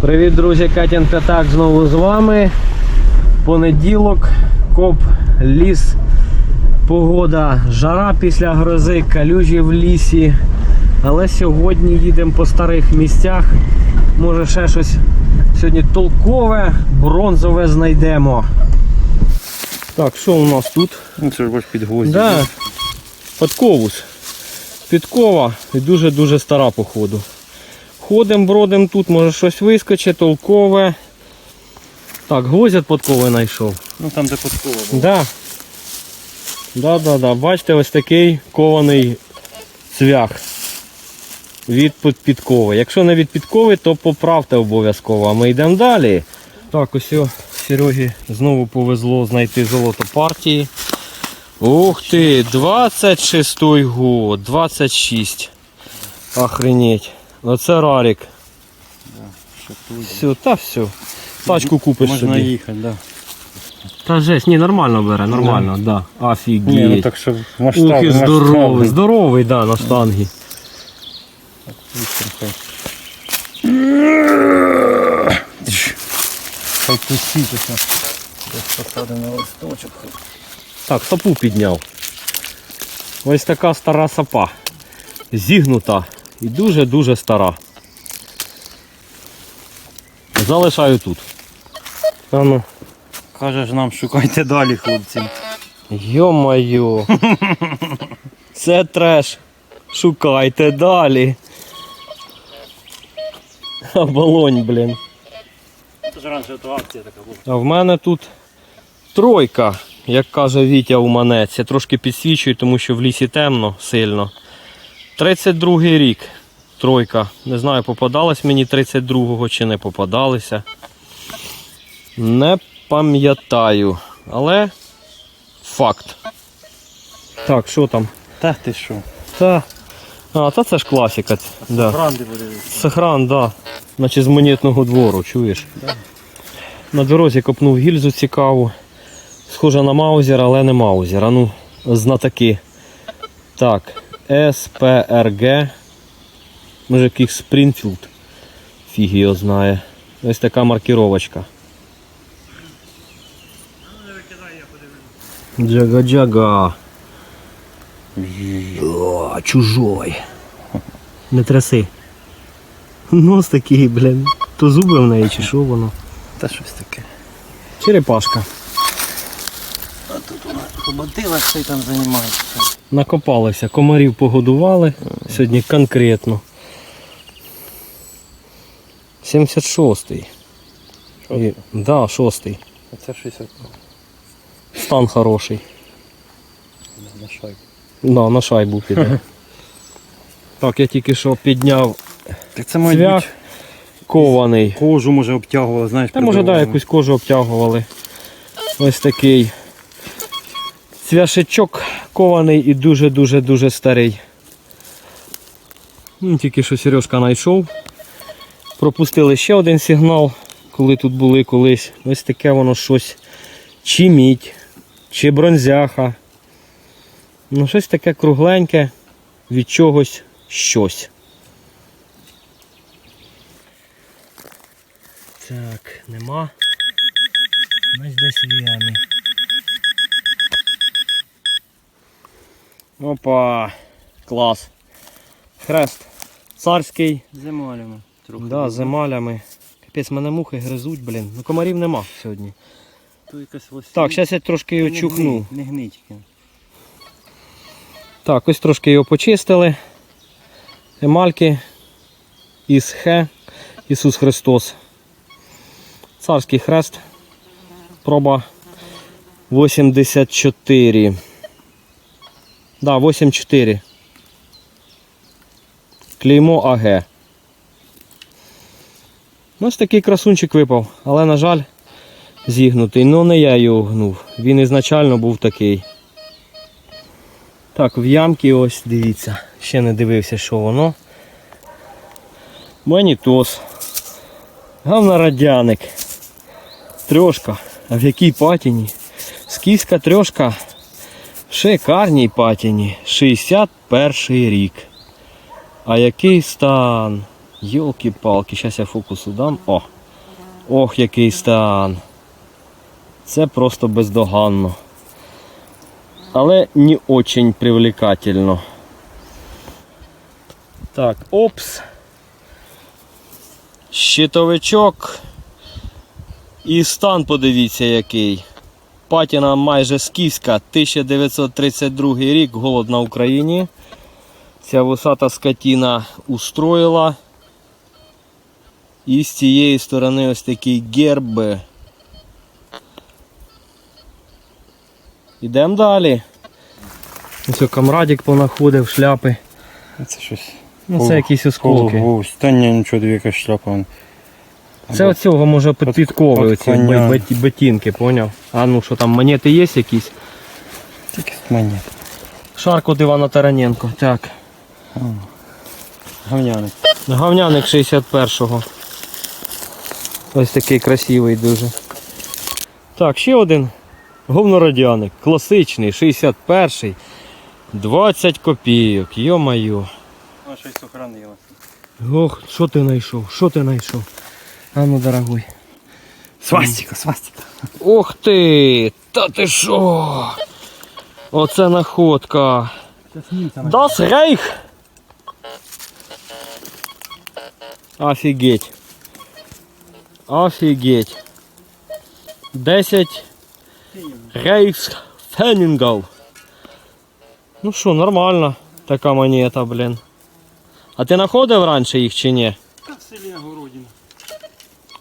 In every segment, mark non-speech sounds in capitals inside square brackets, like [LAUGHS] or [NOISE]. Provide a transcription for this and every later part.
Привіт, друзі! Катін П'ятак знову з вами. Понеділок, коп, ліс, погода, жара після грози, калюжі в лісі. Але сьогодні їдемо по старих місцях. Може ще щось сьогодні толкове, бронзове знайдемо. Так, що у нас тут? Ну це ж під. Да. Подковус. Підкова і дуже-дуже стара походу. Ходимо, бродимо тут, може щось вискочить, толкове. Так, гвоздь подкови знайшов. Ну там де подкова була. Да. Да, да, да. Бачите, ось такий кований цвях від підкови. Якщо не від підкови, то поправте обов'язково. А ми йдемо далі. Так, ось о, Серегі знову повезло знайти золото партії. Ух ти, 26-й год, 26. Охренеть. Оце рарик. Все, та все. Тачку купиш Можна собі. їхати, да. Та жесть, ні, нормально бере, нормально, да. Офігеть. Ні, ну так що Ух масштаб, і здоровий, здоровий, да, на штангі. Хай тусітися. Десь посадимо на листочок. Так, сапу підняв. Ось така стара сапа. Зігнута і дуже-дуже стара. Залишаю тут. А ну. Каже ж нам, шукайте далі, хлопці. Йо-моє. [LAUGHS] Це треш. Шукайте далі. Оболонь, блін. Це ж раніше то акція така була. А в мене тут тройка, як каже Вітя у манець. Я трошки підсвічую, тому що в лісі темно сильно. 32-й рік. Тройка. Не знаю, попадалась мені 32-го чи не попадалися. Не пам'ятаю. Але факт. Так, що там? Та ти що? Та. А, та це ж класика. Да. Гранди буде. Сохран, да. Наче з монетного двору, чуєш? На дорозі копнув гільзу цікаву. Схожа на маузер, але не маузер. А ну, знатаки. Так, СПРГ. Може якийсь Спрінфілд. Фіг його знає. Ось така маркіровочка. Джага-джага. О, чужой. Не тряси. Нос такий, блін. То зуби в неї чи що воно? Та щось таке. Черепашка. А тут вона поботила, що там займається. Накопалися, комарів погодували. Сьогодні конкретно. 76-й. І- Да, 6-й. Оце 60 Стан хороший. на шайбу. Да, на шайбу піде. [LAUGHS] Так, я тільки що підняв Так це цвях бути кований. кожу може обтягувала, знаєш, Та може, да, якусь кожу обтягували. Ось такий цвяшечок кований і дуже-дуже-дуже старий. Ну, Тільки що Сережка знайшов. Пропустили ще один сигнал, коли тут були колись. Ось таке воно щось чи мідь, чи бронзяха. Ну, щось таке кругленьке від чогось щось. Так, нема. Ось десь віями. Опа, клас. Хрест. Царський. Земалями. Трохи. Да, з емалями. Капець, мене мухи гризуть, блін. Ну комарів нема сьогодні. То якась. Так, зараз я трошки його чухну. Не гнички. Так, ось трошки його почистили. Емальки із Хе, Ісус Христос. Царський хрест. Проба 84. Да, 84. Клеймо АГ. Ось такий красунчик випав, але, на жаль, зігнутий. Ну не я його гнув. Він ізначально був такий. Так, в ямки ось дивіться. Ще не дивився, що воно. Манітос. Гавнарадяник. Трьошка. А в якій патіні? Скіфська трьошка шикарній патіні. 61 рік. А який стан? Йолки-палки, зараз я фокусу дам. О! Ох, який стан. Це просто бездоганно. Але не очень привлекательно. Так, опс. Щитовичок. І стан подивіться який. Патіна майже скіфська, 1932 рік, голод на Україні. Ця вусата скотіна устроїла. І з цієї сторони ось такі герби. Ідемо далі. Ось камрадик понаходив шляпи. Це щось. Ну це якісь осколки. Та ні, нічого, дві якась шляпа. Це оцього може під підкови оці бет- ботинки, поняв? А ну що там, монети є якісь? Тільки монет. Шарк от Івана Тараненко. Так. Говняник. Говняник 61-го. Ось такий красивий дуже. Так, ще один говнорадяник. Класичний, 61-й. 20 копійок. Йо-моє. Ох, що ти знайшов? Що ти знайшов? А ну, дорогой. Свастика, свастика. Ох ти! Та ти що? Оце находка. Das Reich! Офігеть. Офігеть. 10 рейхсфенінгів. Ну що, нормально така монета, блін. А ти знаходив раніше їх чи ні? Та в селі Городіна.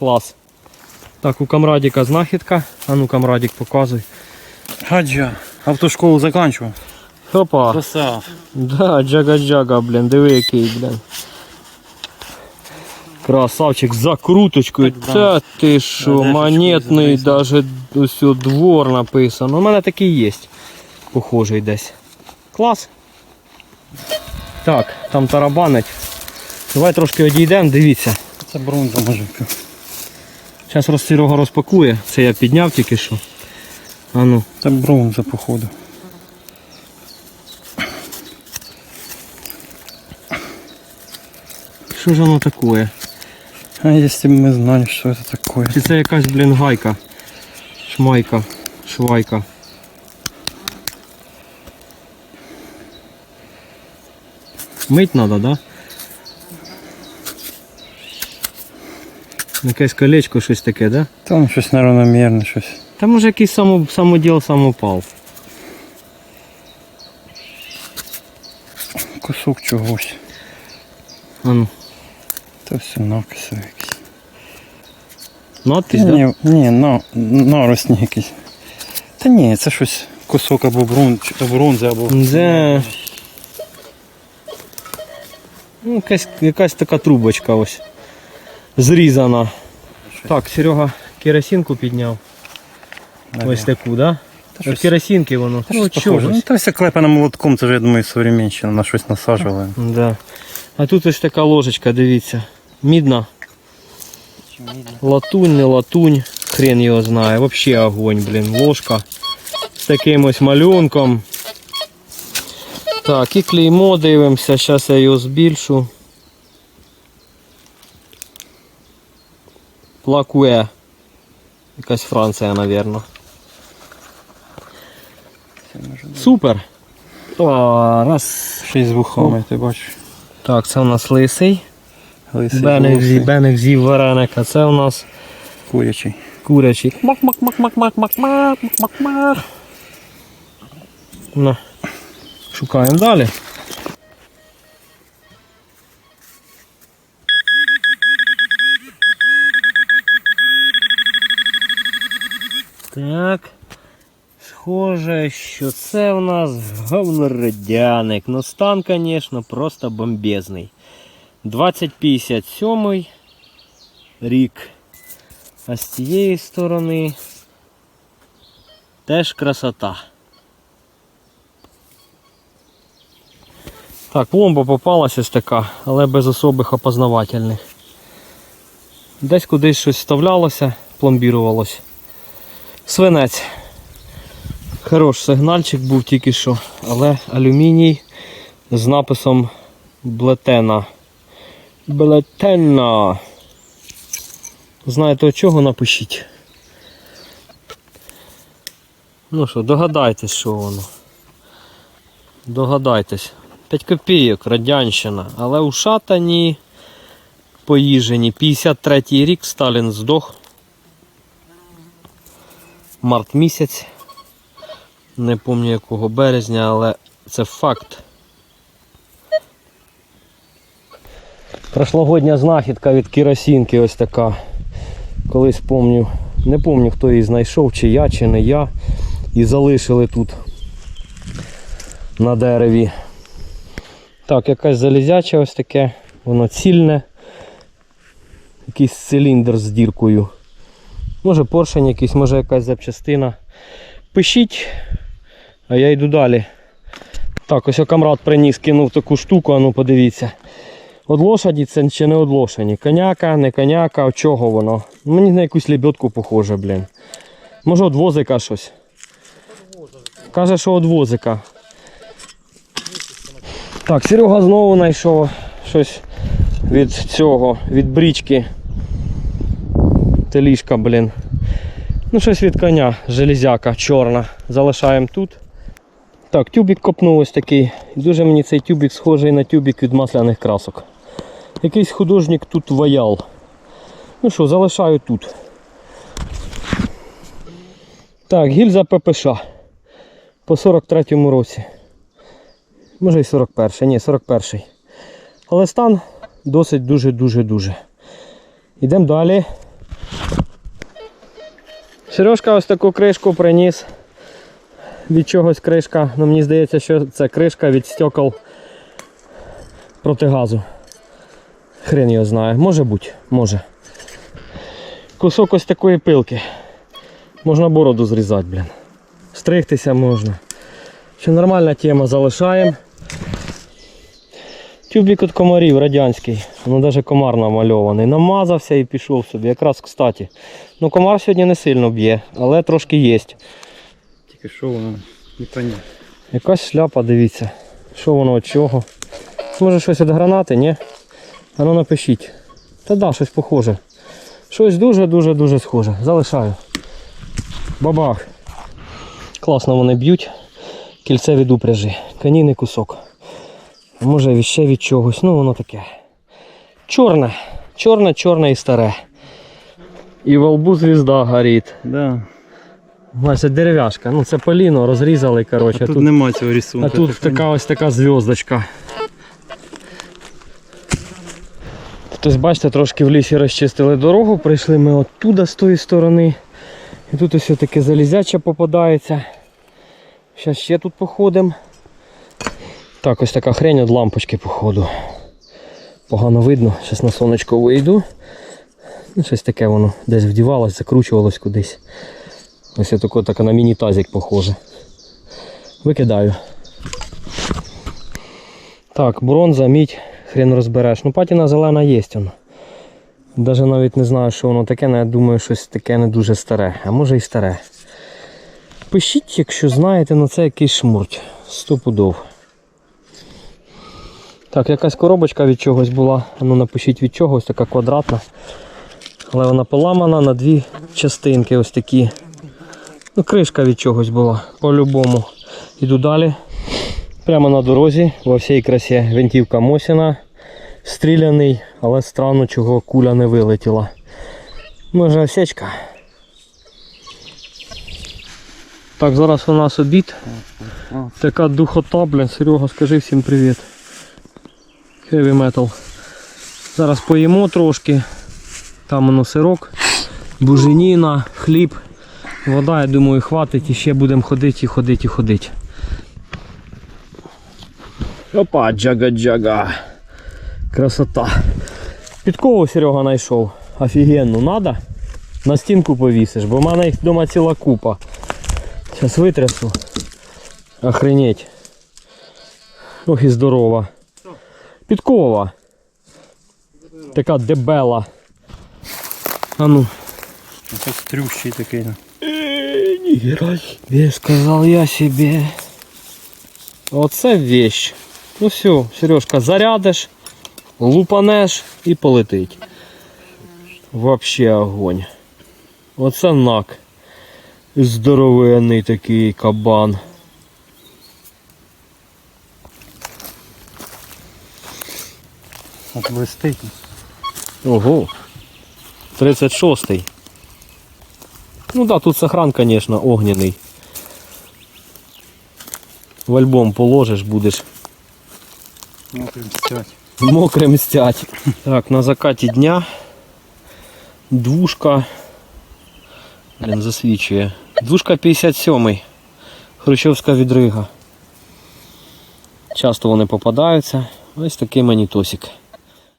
Клас. Так, у камрадіка знахідка. А ну камрадік показуй. Гаджа. Автошколу закінчував. Хопа. Красав. Да, джага-джага, блін, диви який, блін. Красавчик, з закруточкою. Так. Та ти що, монетний, даже ось о, двор написано. У мене такий є. Похожий десь. Клас. Так, там тарабанить. Давай трошки одійдемо, дивіться. Це бронза може. Зараз Серега розпакує. Це я підняв тільки що. А ну. Це бронза, походу. Що ж воно таке? А якщо б ми знали, що це таке. Чи це якась, блін, гайка? Шмайка, швайка. Мить треба, да? Якесь колечко, щось таке, да? Там щось неравномірне, щось. Та може якийсь само, самоділ самопал. Кусок чогось. А ну, Та все накиси якісь. надпись, да? ні, ні, на, наросні якісь. Та ні, це щось кусок або бронзи, або бронзи, або. Де? Ну, якась, якась така трубочка ось. Зрізана. Так, Серега керосинку підняв. Ось таку, да? Та щось- керосинки воно. Та Ну, щось. Ну, та все клепане молотком, це ж я думаю, современщина, на щось насаджували. Да. А тут ось така ложечка, дивіться. Мідна. Латунь, не латунь. Хрен його знає. Вообще огонь, блін. Ложка. З таким ось малюнком. Так, і клеймо дивимося. Зараз я його збільшу. Плакуе. Якась Франція, напевно. Супер. О, раз. З вухами, ти бачиш. Так, це у нас лисий. Лисий, Беник зі, волосий, вареник, а це у нас курячий. курячий. Мак-мак-мак-мак-мак-мак-мак-мак. Ну, шукаємо далі. Так. Схоже, що це у нас говнорадяник. Ну стан, звісно, просто бомбезний. 2057 рік. А з цієї сторони теж красота. Так, пломба попалася ось така, але без особих опознавательних. Десь кудись щось вставлялося, пломбірувалось. Свинець. Хорош сигнальчик був тільки що, але алюміній з написом Блетена. Белетенна. Знаєте, чого напишіть. Ну що, догадайтесь, що воно. Догадайтесь. 5 копійок, радянщина, але ушатані, поїжені. 53-й рік Сталін здох. Март місяць. Не пам'ятаю якого березня, але це факт. Прошлогодня знахідка від керосинки ось така. Колись помню, не пам'ятаю хто її знайшов, чи я, чи не я. І залишили тут на дереві. Так, якась залізяча ось таке, воно цільне. Якийсь циліндр з діркою. Може поршень якийсь, може якась запчастина. Пишіть, а я йду далі. Так, ось камрад приніс, кинув таку штуку, а ну подивіться. От лошаді це чи не от? Коняка, не коняка, от чого воно? Мені на якусь лебедку похоже, блін. Може от возика щось. Каже, що от возика. Так, Серега знову знайшов щось від цього, від брічки. Теліжка, блін. Ну, щось від коня, железяка чорна. Залишаємо тут. Так, тюбик копнув ось такий. Дуже мені цей тюбик схожий на тюбик від масляних красок. Якийсь художник тут ваял. Ну що, залишаю тут. Так, гільза ППШ. По 43-му році. Може і 41-й, ні, 41-й. Але стан досить дуже-дуже-дуже. Йдемо далі. Сережка ось таку кришку приніс. Від чогось кришка. Ну мені здається, що це кришка від стекол протигазу. Хрен його знає. Може бути, може. Кусок ось такої пилки. Можна бороду зрізати, блін. Стригтися можна. Що нормальна тема, залишаємо. Тюбік від комарів радянський. Ну навіть комар намальований. Намазався і пішов собі. Якраз кстати. Ну комар сьогодні не сильно б'є, але трошки є. Тільки що воно непонятно. Якась шляпа, дивіться. Що воно від чого? Може щось від гранати, ні? А ну напишіть. Та да, щось похоже. Щось дуже-дуже-дуже схоже. Залишаю. Бабах. Класно вони б'ють. Кільце від упряжі. Канійний кусок. Може ще від чогось. Ну воно таке. Чорне. Чорне, чорне і старе. І во лбу звізда горить. Да. Значить, дерев'яшка. Ну це поліно розрізали, А тут, тут нема цього рисунка. а тут так така ось така зв'язочка. Тобто, бачите, трошки в лісі розчистили дорогу, прийшли ми оттуда з тої сторони. І тут ось таке залізяче попадається. Зараз ще тут походимо. Так, ось така хрень від лампочки походу. Погано видно, зараз на сонечко вийду. Ну, щось таке воно десь вдівалось, закручувалось кудись. Ось тако, так на міні-тазик похоже. Викидаю. Так, бронза, мідь, хрен розбереш. Ну, патіна зелена є. Он. Даже навіть не знаю, що воно таке, але я думаю, щось таке не дуже старе, а може і старе. Пишіть, якщо знаєте, на це якийсь шмурть. Сто пудов. Так, якась коробочка від чогось була. Ну напишіть від чогось, така квадратна. Але вона поламана на дві частинки ось такі. Ну, кришка від чогось була, по-любому. Іду далі. Прямо на дорозі, во всій красі винтівка Мосіна. Стріляний, але странно, чого куля не вилетіла. Може осечка. Так, зараз у нас обід. Така духота, блін. Серега, скажи всім привіт. Heavy metal. Зараз поїмо трошки. Там воно сирок, буженіна, хліб. Вода, я думаю, хватить і ще будемо ходити і ходити і ходити. Опа, джага-джага. Красота. Підкову Серега знайшов. Офігенну, надо? На стінку повісиш, бо в мене їх вдома ціла купа. Зараз витрясу. Охренеть. Ох і здорова. Підкова. Така дебела. А ну. Це стрющий такий. ну. Нихера себе, сказал я себе. Оце вещь. Ну все, Сережка, зарядиш Лупанеш і полетить. Вообще огонь. Оце нак. Здоровенний такий кабан. От блистить. Ого. 36-й. Ну да, тут сохран, конечно, огненный. В альбом положиш, будеш прям стять. мокрим стять. Так, на закаті дня двушка. Блін, засвічує. Двушка 57. Хрущовська відрига. Часто вони попадаються. Ось такий манітосик.